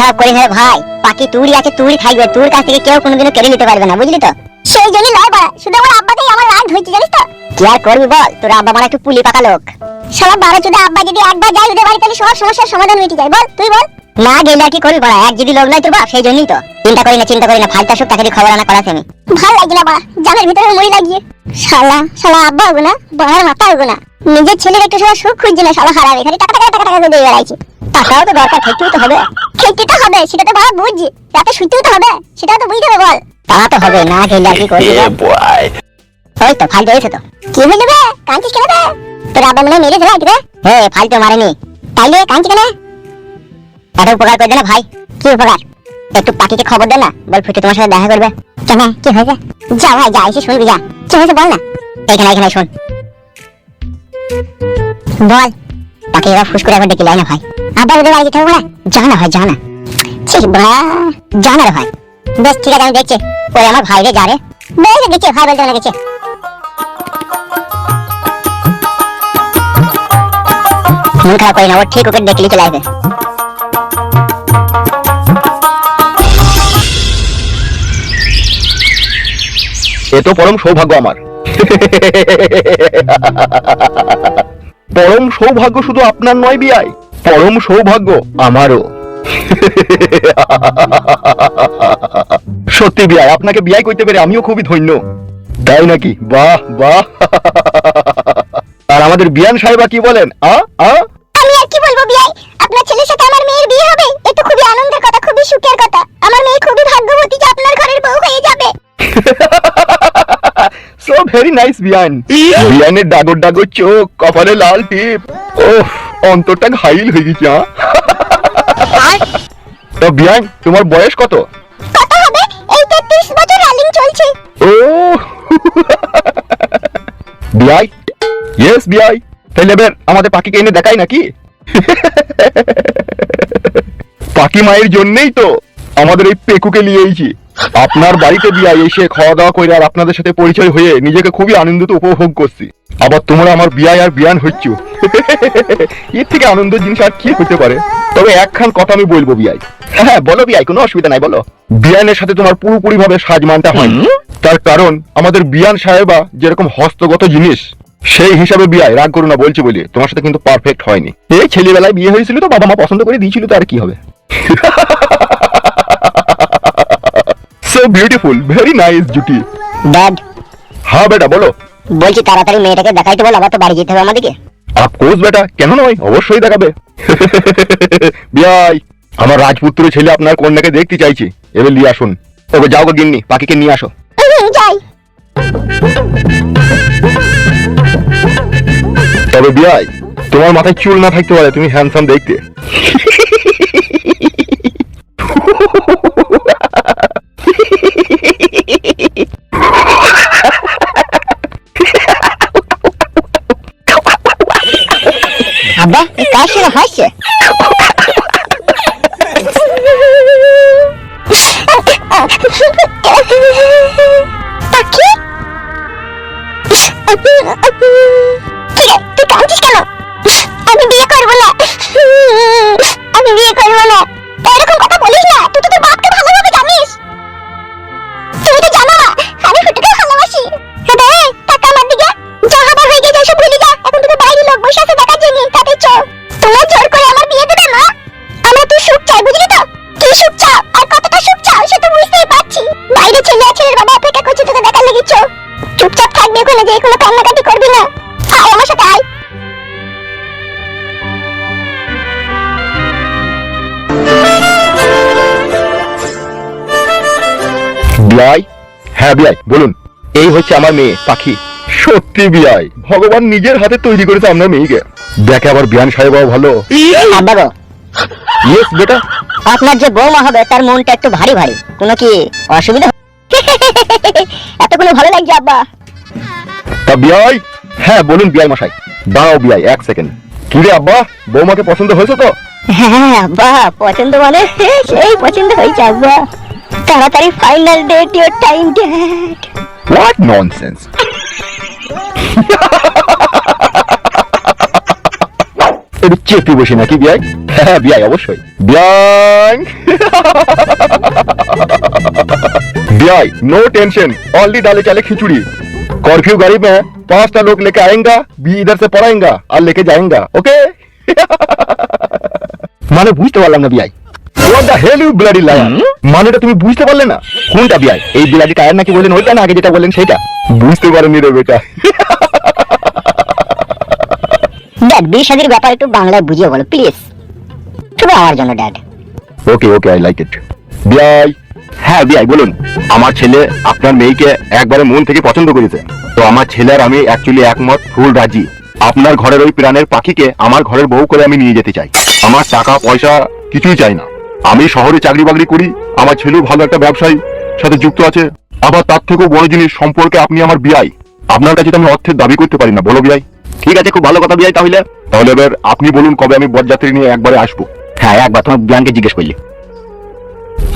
খারাপ করিস না ভাই পাখি তুই আছে তুই থাকবে তোর কাছ থেকে কেউ কোনোদিনও কেড়ে নিতে পারবে না বুঝলি তো সেই জন্যই লয় বাড়া শুধু আমার আব্বাকেই আমার রাগ ধরছে জানিস তো কি আর করবি বল তোর আব্বা মানে একটু পুলি পাকা লোক শালা বারো চোদ্দ আব্বা যদি একবার যায় ওদের বাড়ি তাহলে সব সমস্যার সমাধান মিটে যায় বল তুই বল না গেলে আর কি করবি বড়া এক যদি লোক নাই তোর বাপ সেই জন্যই তো চিন্তা করি না চিন্তা করি না ফালতু সব দিয়ে খবর আনা করাছে আমি ভালো লাগে না বাড়া জামের ভিতরে মুড়ি লাগিয়ে শালা শালা আব্বা হব না বাড়ার মাথা হব না নিজের ছেলের একটু শালা সুখ খুঁজছে না শালা হারাবে খালি টাকা টাকা টাকা টাকা করে দিয়ে বেড়াইছে টাকাও তো দরকার খেতেও তো হবে। খেতে তো হবে সেটা তো বাবা বুঝছি। রাতে শুতেও তো হবে সেটাও তো বুঝতে হবে বল। তা তো হবে না গেলে আর কি করবি ওই তো ফালতু হয়েছে তো। কি হইল বে? কাঁদছিস কেন বে? তোর আব্বা মনে হয় মেরেছে ভাই হে ফালতু মারেনি। তাইলে কাঁদছিস কেন? একটা উপকার করে দে না ভাই। কি উপকার? একটু পাখিকে খবর দে না বল ফুটে তোমার সাথে দেখা করবে। কেন? কি হয়েছে? যা ভাই যা এসে শুনবি যা। কি হয়েছে বল না। এখানে এখানে শোন। বল। পাখি এবার ফুস করে একবার ডেকে লাই না ভাই। আবার ওদের বাড়ি হবে না যা না ভাই যা না। ঠিক বা যা না রে ভাই। বেশ, ঠিক আছে, আমি দেখছি। ওই আমার ভাই রে যা রে বেশ গেছে ভাই বলতে না গেছে মন খারাপ করি না, ও ঠিক ওকে দেখলি চলে আসবে। এ তো পরম সৌভাগ্য আমার। পরম সৌভাগ্য শুধু আপনার নয় বিয়াই, পরম সৌভাগ্য আমারও। সত্যি বিয়াই, আপনাকে বিয়াই করতে পেরে আমিও খুবই ধন্য। তাই নাকি? বাহ বাহ। আর আমাদের বিয়ান সাহেবা কি বলেন, আ আ? আমি আর কি বলব বিয়াই? আপনার ছেলের সাথে আমার মেয়ের বিয়ে হবে, এ তো খুবই আনন্দের কথা, খুবই ভেরি নাইস বিয়ান বিয়ানের ডাগর ডাগর চোখ কপালে লাল টিপ। ও অন্তরটা ঘাইল হয়ে গেছে হ্যাঁ? তো বিয়ান তোমার বয়স কত? কত হবে? এই তেত্রিশ বছর রানিং চলছে। ও বিয়াই ইয়েস বিয়াই তাহলে এবার আমাদের পাখিকে এনে দেখাই নাকি? পাখি মায়ের জন্যই তো আমাদের এই পেকুকে নিয়ে এসেছি। আপনার বাড়িতে বিয়াই এসে খাওয়া দাওয়া করে আর আপনাদের সাথে পরিচয় হয়ে নিজেকে খুবই আনন্দিত উপভোগ করছি। আবার তোমরা আমার বিয়াই আর বিয়ান হচ্ছ। এর থেকে আনন্দের জিনিস আর কি হতে পারে? তবে একখান কথা আমি বলব বিয়াই। হ্যাঁ বলো বিয়াই কোনো অসুবিধা নাই বলো। বিয়ানের সাথে তোমার পুরোপুরি ভাবে সাজ মানতে হয় তার কারণ আমাদের বিয়ান সাহেবা যেরকম হস্তগত জিনিস সেই হিসাবে বিয়ায় রাগ করো না বলছি বলি তোমার সাথে কিন্তু পারফেক্ট হয়নি। এই ছেলেবেলায় বিয়ে হয়েছিল তো বাবা মা পছন্দ করে দিয়েছিল তো আর কি হবে? সো বিউটিফুল ভেরি নাইস জুটি ড্যাড হ্যাঁ বেটা বলো। বলছি তাড়াতাড়ি মেয়েটাকে দেখাইতে বল আবার তো বাড়ি যেতে হবে আমাদেরকে। আফকোর্স বেটা কেন নয়? অবশ্যই দেখাবে। বিয়াই আমার রাজপুত্র ছেলে আপনার কন্যাকে দেখতে চাইছি। এবার নিয়ে আসুন। ওকে যাও গো গিন্নি পাখিকে নিয়ে আসো। যাই। তবে বিয়াই তোমার মাথায় চুল না থাকতে পারে তুমি হ্যান্ডসাম দেখতে। কার হাসছে বিয়াই হ্যাঁ বিয়াই বলুন। এই হচ্ছে আমার মেয়ে পাখি। সত্যি বিয়াই ভগবান নিজের হাতে তৈরি করেছে আপনার মেয়েকে। দেখে আবার বিয়ান সাহেবাও ভালো। ইয়েস বেটা। আপনার যে বৌমা হবে তার মনটা একটু ভারী ভারী। কোনো কি অসুবিধা? এত কোনো ভালো লাগছে আব্বা। তা বিয়াই হ্যাঁ বলুন বিয়াই মশাই। দাঁড়াও বিয়াই এক সেকেন্ড। কি রে আব্বা বৌমাকে পছন্দ হয়েছে তো? হ্যাঁ আব্বা পছন্দ মানে সেই পছন্দ হয়েছে আব্বা। তাড়াতাড়ি final date your time date what nonsense একটু চেপে বসি নাকি বিয়াই হ্যাঁ বিয়াই অবশ্যই বিয়াই बियाई नो टेंशन ऑलरेडी डाले चाले खिचड़ी कर्फ्यू गाड़ी में पांचटा लोग लेके आएंगा बी इधर से पढ़ाएंगा और लेके जाएंगा ओके মানে বুঝতে পারলাম না বিয়াই what the hell you bloody liar মানেটা তুমি বুঝতে পারলে না? কোনটা বিয়াই এই ব্লাডি টায়ার নাকি বললেন ওইটা না আগে যেটা বললেন সেটা বুঝতে পারেনি রে বেটা। ড্যাড বিয়ে শাদির ব্যাপার একটু বাংলায় বুঝিয়ে বলো প্লিজ শুধু আমার জন্য dad okay okay I like it বিয়াই হ্যাঁ বিয়াই বলুন। আমার ছেলে আপনার মেয়েকে একবারে মন থেকে পছন্দ করেছে। তো আমার ছেলে আর আমি অ্যাকচুয়ালি একমত ফুল রাজি। আপনার ঘরের ওই প্রাণের পাখিকে আমার ঘরের বউ করে আমি নিয়ে যেতে চাই। আমার টাকা পয়সা কিছুই চাই না। আমি শহরে চাকরি বাকরি করি আমার ছেলেও ভালো একটা ব্যবসায়ী সাথে যুক্ত আছে। আবার তার থেকেও বড় জিনিস সম্পর্কে আপনি আমার বিয়াই আপনার কাছে তো আমি অর্থের দাবি করতে পারি না বলো বিয়াই ঠিক আছে খুব ভালো কথা বিয়াই তাহলে। তাহলে এবার আপনি বলুন কবে আমি বরযাত্রী নিয়ে একবারে আসব। হ্যাঁ একবার তোমার বিয়ানকে জিজ্ঞেস করলি।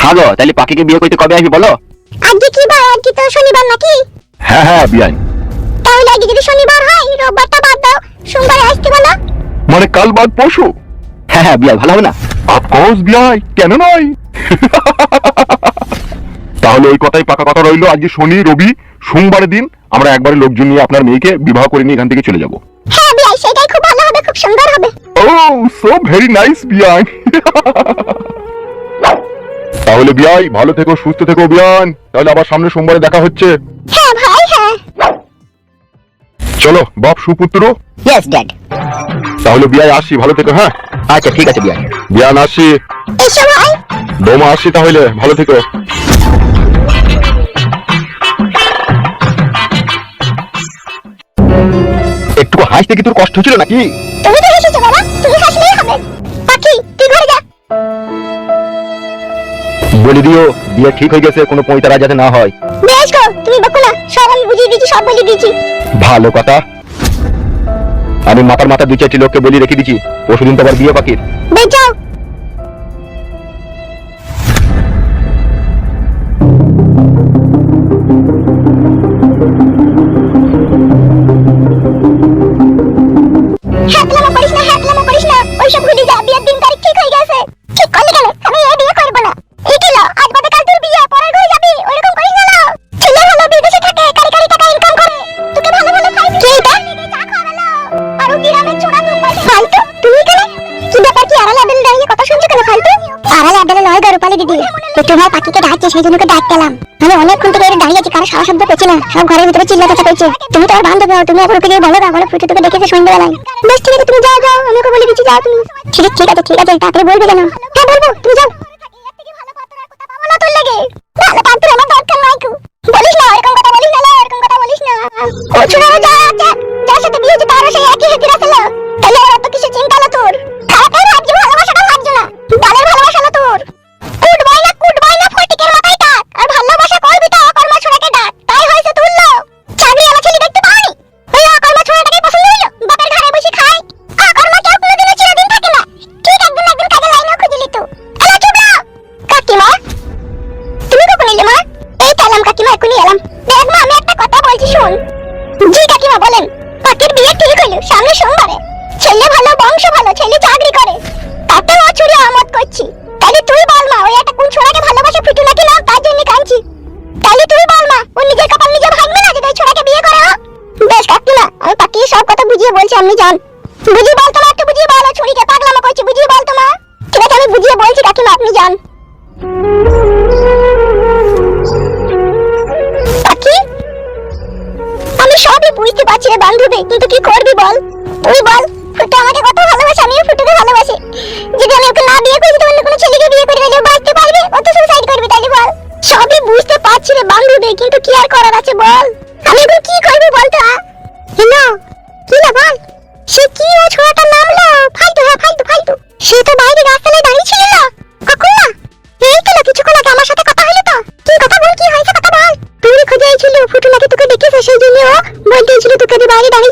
হ্যাঁ গো তাহলে পাখিকে বিয়ে করতে কবে আসবি বলো? আজকে কি বার আজকে তো শনিবার নাকি? হ্যাঁ হ্যাঁ বিয়াই তাহলে আজকে যদি শনিবার হয় রোববারটা বাদ দাও সোমবারে আসতে বলো। মানে কাল বাদ পরশু? হ্যাঁ হ্যাঁ বিয়াই ভালো হবে না? অফকোর্স বিয়াই কেন নয়? তাহলে ওই কথাই পাকা কথা রইল আজকে শনি রবি সোমবারের দিন আমরা একবারে লোকজন নিয়ে আপনার মেয়েকে বিবাহ করে নিয়ে এখান থেকে চলে যাব। হ্যাঁ বিয়াই সেটাই খুব ভালো হবে খুব সুন্দর হবে। ও সো ভেরি নাইস বিয়াই। তাহলে বিয়াই ভালো থেকো সুস্থ থেকো বিয়ান। তাহলে আবার সামনে সোমবারে দেখা হচ্ছে। হ্যাঁ ভাই হ্যাঁ। চলো বাপ সুপুত্র। ইয়েস ড্যাড তাহলে বিয়াই আসি ভালো থেকো হ্যাঁ? আচ্ছা ঠিক আছে বিয়াই বিয়ান আসি। এসো ভাই। দোমা আসি তাহলে। ভালো থেকো। একটু হাসতে কি তোর কষ্ট হচ্ছিল নাকি? তুমি তো এসেছ বাবা তুমি হাসলেই হবে। পাখি তুই ঘরে যা। বলে দিও বিয়ে ঠিক হয়ে গেছে কোনো পঁয়তারা যাতে না হয়। বেশ গো তুমি বকো না সব আমি বুঝিয়ে দিয়েছি সব বলে দিয়েছি। ভালো কথা। আমি মাথার মাথা দুই চারটি লোককে বলি রেখে দিচ্ছি। পরশুদিন তো আবার বিয়ে পাখির। বেশ রূপালি দিদি। একটু ভাই পাখিকে ডাকছে সেই জন্য ডাক পেলাম। আমি অনেকক্ষণ থেকে দাঁড়িয়ে আছি, কারও সারা শব্দ করছি না। সব ঘরের ভিতরে চিল্লা চাচা করছে। তুমি তো আর বান্ধব তুমি এখন ওকে গিয়ে বলো না, বলো ফুটে তোকে দেখেছে সন্ধ্যাবেলায়। বেশ, ঠিক আছে, তুমি যাও যাও, আমি ওকে বলে দিচ্ছি, যাও তুমি। ঠিক আছে ঠিক আছে ঠিক আছে, তাড়াতাড়ি বলবে কেন? হ্যাঁ বলব, তুমি যাও। ভালো পাত্র আমার দরকার নাই বলিস না, এরকম কথা বলিস না এরকম কথা বলিস না। ও ছোড়া ও নিজের কপাল নিজে ভাঙবে না যদি ছোড়াকে বিয়ে করে? বেশ কাকিমা আমি পাখির সব কথা বুঝিয়ে বলছি আপনি যান বুঝিয়ে বল তোমা একটু বুঝিয়ে বল ছুরিকে পাগলামো করছি, বুঝিয়ে বল তোমা ঠিক আমি বুঝিয়ে বলছি কাকিমা আপনি যান পাখি আমি সবই বুঝতে পারছি রে বান্ধবী, কিন্তু কি করবি বল? তুই বল। কিন্তু কি আর করার আছে বল? আমি এখন কি করবি বল তো হিনো কি না বল? সে কি ও ছোড়াটার নাম লো? ফালতু হ্যাঁ ফালতু ফালতু। সে তো বাইরে রাস্তায় দাঁড়িয়ে ছিল না কখন না এই তো না কিছুক্ষণ আগে আমার সাথে কথা হলো তো। কি কথা বল, কি হয়েছে, কথা বল। তুই ছিল, ফুটু নাকি তোকে দেখেছে, সেই জন্য ও বলতেছিল তোকে বাইরে দাঁড়িয়ে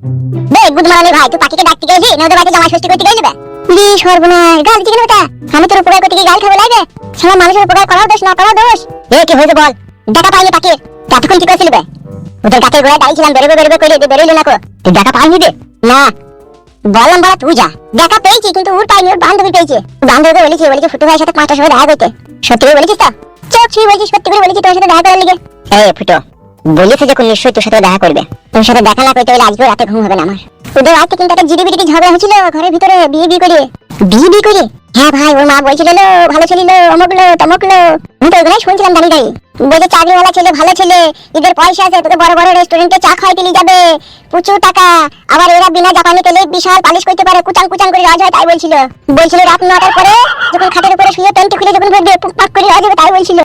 বে মর্নিং ভাই তুই পাখিকে ডাকতে গেছি না ওদের বাড়িতে জামাই ষষ্ঠী করতে গেলি বে লি সর্বনাশ। গাল দিকে কেন আমি তোর উপকার করতে গিয়ে গাল খাব লাগে? সারা মানুষের উপকার করাও দোষ না করাও দোষ? এ কি হয়েছে বল? দেখা পাইনি পাখির। এতক্ষণ কি করেছিলি বে? ওদের গাছের গোড়ায় দাঁড়িয়েছিলাম বেরোবে বেরোবে করে বেরোইলি না কো? তুই দেখা পাইনি বে? না। বললাম বলা তুই যা। দেখা পেয়েছি কিন্তু ওর পাইনি ওর বান্ধবী পেয়েছে। বান্ধবীকে বলেছি বলেছি ফুটু ভাইয়ের সাথে পাঁচটার সময় দেখা করতে। সত্যি করে বলেছিস তো? চোখ ছুঁয়ে বলছিস সত্যি করে বলেছি তোর সাথে দেখা করার লিগে। এই ফুটো। বলেছে যখন নিশ্চয়ই তোর সাথে দেখা করবে। তোর সাথে দেখা না করতে হলে আজকে রাতে ঘুম হবে না আমার। ওদের রাতে কিন্তু একটা জিডি বিডি ঝগড়া হয়েছিল, ঘরের ভিতরে বিয়ে বিয়ে করে। বিয়ে বিয়ে করে? হ্যাঁ ভাই, ওর মা বলছিল, লো, ভালো ছিল লো, অমুক লো, তমুক লো। আমি তো ওগুলোই শুনছিলাম দাঁড়িয়ে দাঁড়িয়ে। বলছে, চাকরিওয়ালা ছেলে, ভালো ছেলে এদের পয়সা আছে, তোকে বড় বড় রেস্টুরেন্টে চা খাইতে নিয়ে যাবে। প্রচুর টাকা। আবার এরা বিনা জাপানি তেলে বিশাল পালিশ করতে পারে, কুচাং কুচাং করে রাজ হয়, তাই বলছিল। বলছিল রাত নটার পরে, যখন খাটের উপরে শুয়ে প্যান্ট খুলে যখন পাক করে রাজ হবে, তাই বলছিল।